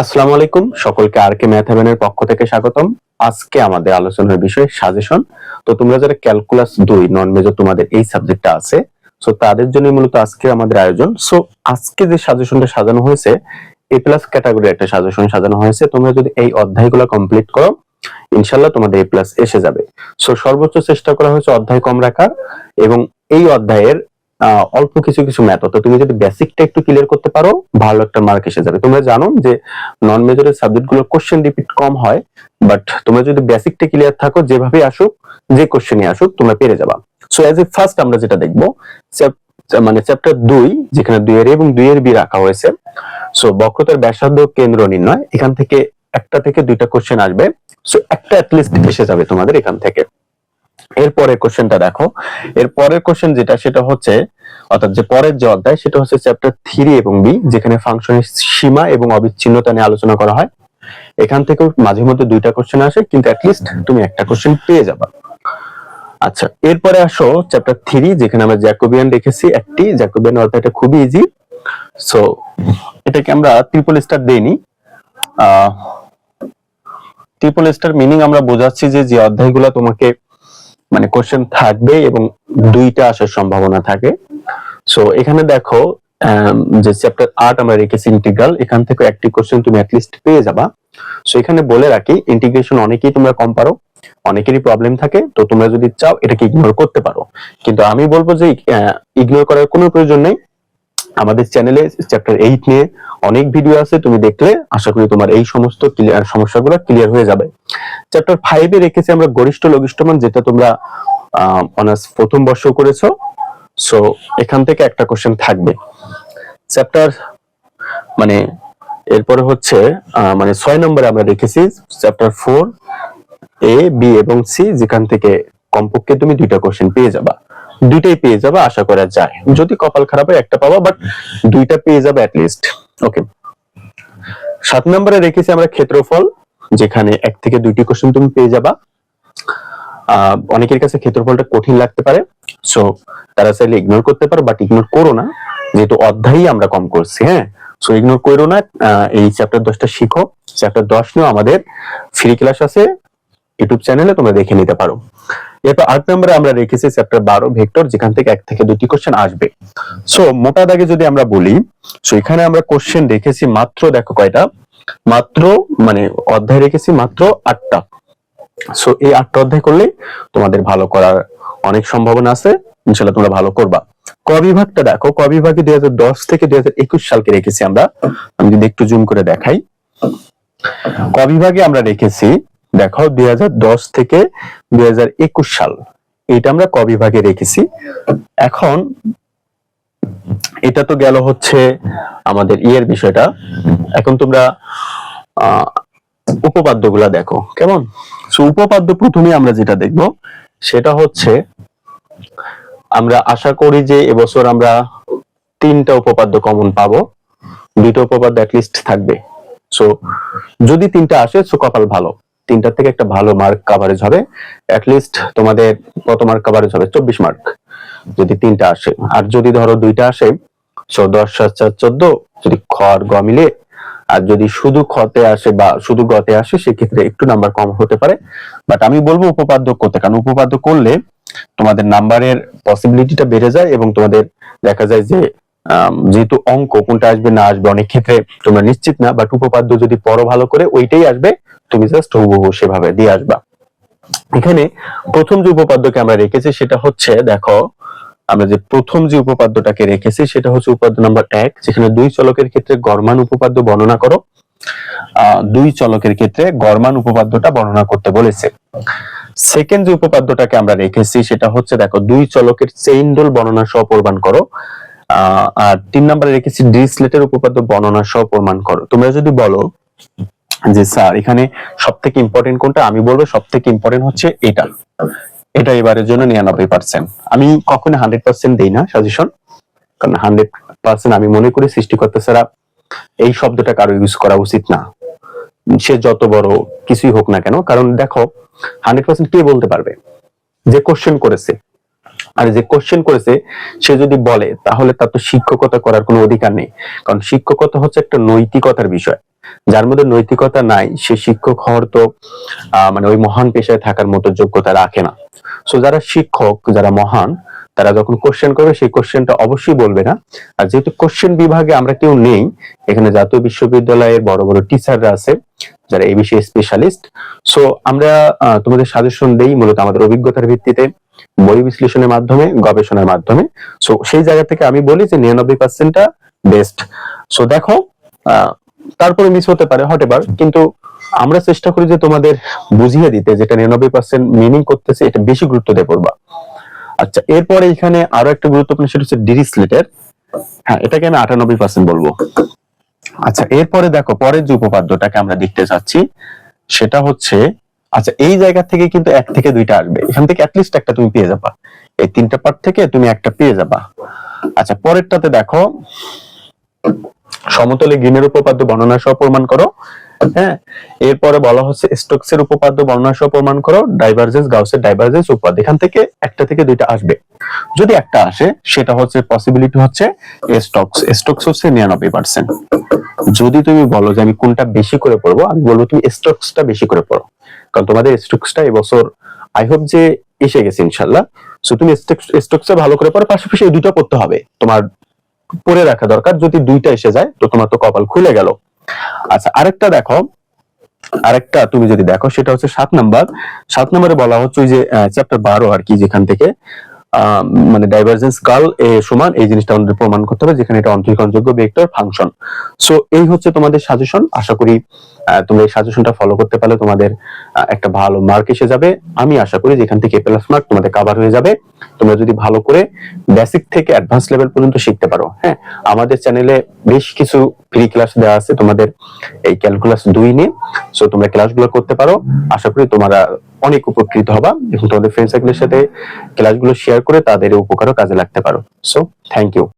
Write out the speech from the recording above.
আসসালামু আলাইকুম। সকলকে আর কে ম্যাথামেনের পক্ষ থেকে স্বাগতম। আজকে আমাদের আলোচনার বিষয় সাজেশন। তো তোমরা যারা ক্যালকুলাস দুই নন মেজর তোমাদের এই সাবজেক্টটা আছে সো তাদের জন্য মূলত আজকে আমাদের আয়োজন। সো আজকে যে সাজেশনটা সাজানো হয়েছে এ প্লাস ক্যাটাগরি একটা সাজেশন সাজানো হয়েছে। তোমরা যদি এই অধ্যায়গুলো কমপ্লিট করো ইনশাল্লাহ তোমাদের এ প্লাস এসে যাবে। সো সর্বোচ্চ চেষ্টা করা হয়েছে অধ্যায় কম রাখার এবং এই অধ্যায়ের অল্প কিছু কিছু ম্যাথ তো তুমি যদি বেসিকটা একটু ক্লিয়ার করতে পারো, ভালো একটা মার্ক এসে যাবে। তোমরা জানো যে নন মেজরের সাবজেক্টগুলো কোশ্চেন রিপিট কম হয় বাট তোমরা যদি বেসিকটা ক্লিয়ার থাকো, যেভাবে আসুক, যে কোশ্চেনই আসুক, তোমরা পেরে যাবা। সো অ্যাজ এ ফার্স্ট আমরা যেটা দেখব মানে চ্যাপ্টার দুই, যেখানে দুইয়ের এবং দুইয়ের বি রাখা হয়েছে সো বক্রতার ব্যাসার্ধ কেন্দ্র নির্ণয়, এখান থেকে একটা থেকে দুইটা কোশ্চেন আসবে সো একটা অ্যাটলিস্ট এসে যাবে তোমাদের এখান থেকে। এরপরের কোশ্চেনটা দেখো। এর পরের কোশ্চেন যেটা, সেটা হচ্ছে, অর্থাৎ যে পরের যে অধ্যায়, সেটা হচ্ছে চ্যাপ্টার থ্রি এবং বি যেখানে ফাংশনের সীমা এবং অবিচ্ছিন্নতা নিয়ে আলোচনা করা হয়। এখান থেকেও মাঝে মধ্যে দুইটা কোশ্চেন আসে, কিন্তু অ্যাটলিস্ট তুমি একটা কোশ্চেন পেয়ে যাবা। আচ্ছা এরপরে আসো চ্যাপ্টার থ্রি যেখানে আমরা জ্যাকোবিয়ান রেখেছি একটি। জ্যাকোবিয়ান অধ্যায়টা খুবই ইজি সো এটাকে আমরা ট্রিপল স্টার দেইনি। ট্রিপল স্টার মিনিং আমরা বোঝাচ্ছি যে যে অধ্যায়গুলো তোমাকে মানে কোশ্চেন থাকবে এবং দুইটা আসার সম্ভাবনা থাকে। সো এখানে দেখো আম, যে চ্যাপ্টার আট আমরা রেখেছি ইন্টিগ্রাল এখান থেকে একটি কোশ্চেন তুমি অ্যাটলিস্ট পেয়ে যাবা। সো এখানে বলে রাখি ইন্টিগ্রেশন অনেকেই তোমরা কম পারো অনেকেরই প্রবলেম থাকে তো তোমরা যদি চাও এটাকে ইগনোর করতে পারো। কিন্তু আমি বলব যে ইগনোর করার কোনো প্রয়োজন নেই। আমাদের চ্যানেলে চ্যাপ্টার এইট নিয়ে অনেক ভিডিও আছে তুমি দেখলে আশা করি তোমার এই সমস্ত সমস্যাগুলো ক্লিয়ার হয়ে যাবে। চ্যাপ্টার ফাইভে রেখেছি আমরা গরিষ্ঠ লঘিষ্ঠমান, যেটা তোমরা অনার্স প্রথম বর্ষ করেছ। সো এখান থেকে একটা কোশ্চেন থাকবে। চ্যাপ্টার মানে এরপরে হচ্ছে মানে ছয় নম্বরে আমরা রেখেছি চ্যাপ্টার ফোর এ বি এবং সি যেখান থেকে কমপক্ষে তুমি দুইটা কোশ্চেন পেয়ে যাবা। দুইটাই পেয়ে যাবে, আশা করা যায়। যদি কপাল খারাপ হয়, একটা পাবা বাট দুইটা পেয়ে যাবে লিস্ট ওকে সাত নম্বরে রেখেছি আমরা ক্ষেত্রফল। যেখানে এক থেকে দুইটি কোশ্চেন তুমি পেয়ে যাবা। অনেকের কাছে ক্ষেত্রফলটা কঠিন লাগতে পারে। সো তারা চাইলে ইগনোর করতে পারো বাট ইগনোর করো না। যেহেতু অধ্যায়ই আমরা কম করছি হ্যাঁ? সো ইগনোর করো না। এই চ্যাপ্টার দশটা শিখো। চ্যাপ্টার দশ নিয়েও আমাদের ফ্রি ক্লাস আছে। ইউটিউব চ্যানেলে তোমরা দেখে নিতে পারো। এরপর আট নম্বরে আমরা রেখেছি চ্যাপ্টার বারো ভেক্টর যেখান থেকে এক থেকে দুটি কোশ্চেন আসবে। সো মোটা দাগে যদি আমরা বলি সো এখানে আমরা কোশ্চেন রেখেছি মাত্র দেখো কয়টা? মাত্র মানে অধ্যায় রেখেছি মাত্র আটটা। সো এই আটটা অধ্যায় করলে তোমাদের ভালো করার অনেক সম্ভাবনা আছে। ইনশাল্লাহ তোমরা ভালো করবা। ক বিভাগটা দেখো, ক বিভাগে দুই হাজার দশ থেকে দুই হাজার একুশ সালকে রেখেছি আমরা। আমি যদি একটু জুম করে দেখাই। ক বিভাগে আমরা রেখেছি, দেখো দুই হাজার দশ থেকে দুই হাজার একুশ সাল। এটা আমরা ক বিভাগে রেখেছি। এখন এটা তো গেল হচ্ছে আমাদের ইয়ের বিষয়টা। এখন তোমরা আহ উপপাদ্যগুলা দেখো, কেমন? উপপাদ্য প্রথমে আমরা যেটা দেখব, সেটা হচ্ছে আমরা আশা করি যে এবছর আমরা তিনটা উপপাদ্য কমন পাবো। দুইটা উপপাদ্য লিস্ট থাকবে। সো যদি তিনটা আসে সো কপাল ভালো। তিনটা থেকে একটা ভালো মার্ক কাভারেজ হবে। লিস্ট তোমাদের কত মার্ক কাভারেজ হবে? চব্বিশ মার্ক যদি তিনটা আসে। আর যদি ধরো দুইটা আসে সো দশ সাত চার চোদ্দ, যদি খ আর গ মিলে, আর যদি শুধু খতে আসে বা শুধু গতে আসে, সেক্ষেত্রে একটু নাম্বার কম হতে পারে। বাট আমি বলব উপপাদ্য করতে কারণ উপপাদ্য করলে তোমাদের নাম্বারের পসিবিলিটিটা বেড়ে যায় এবং তোমাদের দেখা যায় যে যেহেতু অঙ্ক কোনটা আসবে না আসবে, অনেক ক্ষেত্রে তোমরা নিশ্চিত না বাট উপপাদ্য যদি পড়ো ভালো করে, ওইটাই আসবে। তুমি জাস্ট হুবহু সেভাবে দিয়ে আসবা। এখানে প্রথম যে উপপাদ্যকে আমরা রেখেছি, সেটা হচ্ছে, দেখো আমরা যে প্রথম যে উপপাদ্যটাকে রেখেছি সেটা হচ্ছে উপাদ্য নাম্বার এক, যেখানে দুই চলকের ক্ষেত্রে গরমান উপপাদ্য বর্ণনা করো। দুই চলকের ক্ষেত্রে গরমান উপপাদ্যটা বর্ণনা করতে বলেছে। সেকেন্ড যে উপপাদ্যটাকে আমরা রেখেছি সেটা হচ্ছে দেখো, দুই চলকের চেইন রোল বর্ণনা সহ প্রমাণ করো। আর তিন নম্বরে রেখেছি ডিসলেটের উপপাদ্য বর্ণনা সহ প্রমাণ করো। তোমরা যদি বলো যে স্যার, এখানে সব থেকে ইম্পর্টেন্ট কোনটা? আমি বলব সব থেকে ইম্পর্টেন্ট হচ্ছে এটা। এটা এবারের জন্য নিরানব্বই পার্সেন্ট আমি কখনো হান্ড্রেড পার্সেন্ট দিই না সাজেশন কারণ হান্ড্রেড পার্সেন্ট আমি মনে করি সৃষ্টিকর্তা ছাড়া এই শব্দটা কারও ইউজ করা উচিত না। সে যত বড় কিছুই হোক না কেন, কারণ দেখো, হান্ড্রেড পার্সেন্ট কে বলতে পারবে? যে কোশ্চেন করেছে। আর যে কোশ্চেন করেছে, সে যদি বলে, তাহলে তার তো শিক্ষকতা করার কোনো অধিকার নেই। কারণ শিক্ষকতা হচ্ছে একটা নৈতিকতার বিষয়। যার মধ্যে নৈতিকতা নাই, সে শিক্ষক হওয়ার তো মানে ওই মহান পেশায় থাকার মতো যোগ্যতা রাখে না। সো যারা শিক্ষক, যারা মহান, তারা যখন কোশ্চেন করবে, সেই কোশ্চেনটা অবশ্যই বলবে না। আর যেহেতু কোশ্চেন বিভাগে আমরা কেউ নেই, এখানে জাতীয় বিশ্ববিদ্যালয়ের বড় বড় টিচাররা আছে, যারা এই বিষয়ে স্পেশালিস্ট সো আমরা তোমাদের সাজেশন দেই মূলত আমাদের অভিজ্ঞতার ভিত্তিতে, বই বিশ্লেষণের মাধ্যমে, গবেষণার মাধ্যমে। সো সেই জায়গা থেকে আমি বলি যে নিরানব্বই পার্সেন্টটা বেস্ট সো দেখো তারপরে মিস হতে পারে হতে পারে কিন্তু আমরা চেষ্টা করি যে তোমাদের বুঝিয়ে দিতে, যেটা নিরানব্বই পার্সেন্ট মিনিং করতেছে, এটা বেশি গুরুত্ব দিয়ে পড়বা। আচ্ছা এরপরে এখানে আরও একটা গুরুত্বপূর্ণ, সেটা হচ্ছে ডিরিসলেটের হ্যাঁ এটাকে আমি আটানব্বই পার্সেন্ট বলব। আচ্ছা এরপরে দেখো, পরের যে উপপাদ্যটাকে আমরা দেখতে চাচ্ছি, সেটা হচ্ছে আচ্ছা এই জায়গা থেকে কিন্তু এক থেকে দুইটা আসবে। এখান থেকে অ্যাটলিস্ট একটা তুমি পেয়ে যাবা। এই তিনটা পার্ট থেকে তুমি একটা পেয়ে যাবা। আচ্ছা পরেরটাতে দেখো সমতলে গ্রিনের উপপাদ্য বর্ণনা সহ প্রমাণ করো। হ্যাঁ এরপরে বলা হচ্ছে স্টোকসের উপপাদ্য বর্ণনা সহ প্রমাণ করো, ডাইভারজেন্স, গাউসের ডাইভারজেন্স উপপাদ্য। এখান থেকে একটা থেকে দুইটা আসবে। যদি একটা আসে, সেটা হচ্ছে পসিবিলিটি হচ্ছে স্টকস স্টকস হচ্ছে নিরানব্বই পার্সেন্ট যদি তুমি বলো যে আমি কোনটা বেশি করে পড়ব, আমি বলব তুমি স্টকসটা বেশি করে পড়ো। কারণ তোমাদের স্টকসটা এবছর আই হোপ যে এসে গেছে ইনশাল্লাহ। সো তুমি স্টকসটা ভালো করে পড়ো, পাশাপাশি এই দুটো পড়তে হবে। তোমার পড়ে রাখা দরকার। যদি দুইটা এসে যায়, তো তোমার তো কপাল খুলে গেল। আচ্ছা আরেকটা দেখো। আরেকটা তুমি যদি দেখো, সেটা হচ্ছে সাত নাম্বার। সাত নাম্বারে বলা হচ্ছে ওই যে চ্যাপ্টার বারো আর কি, যেখান থেকে মানে ডাইভারজেন্স কাল এ সমান, এই জিনিসটা আমাদের প্রমাণ করতে হবে, যেখানে এটা অন্তরীকরণযোগ্য ভেক্টর ফাংশন। সো এই হচ্ছে তোমাদের সাজেশন আশা করি তোমরা এই সাজেশনটা ফলো করতে পারলে, তোমাদের একটা ভালো মার্ক এসে যাবে। আমি আশা করি যেখান থেকে প্লাস মার্ক তোমাদের কাভার হয়ে যাবে। তোমরা যদি ভালো করে বেসিক থেকে অ্যাডভান্স লেভেল পর্যন্ত শিখতে পারো হ্যাঁ? আমাদের চ্যানেলে বেশ কিছু ফ্রি ক্লাস দেওয়া আছে তোমাদের এই ক্যালকুলাস দুই নিয়ে। সো তোমরা ক্লাসগুলো করতে পারো। আশা করি তোমরা অনেক উপকৃত হবা এবং তোমাদের ফ্রেন্ড সার্কেলের সাথে ক্লাসগুলো শেয়ার করে তাদের উপকারও কাজে লাগতে পারো। So thank you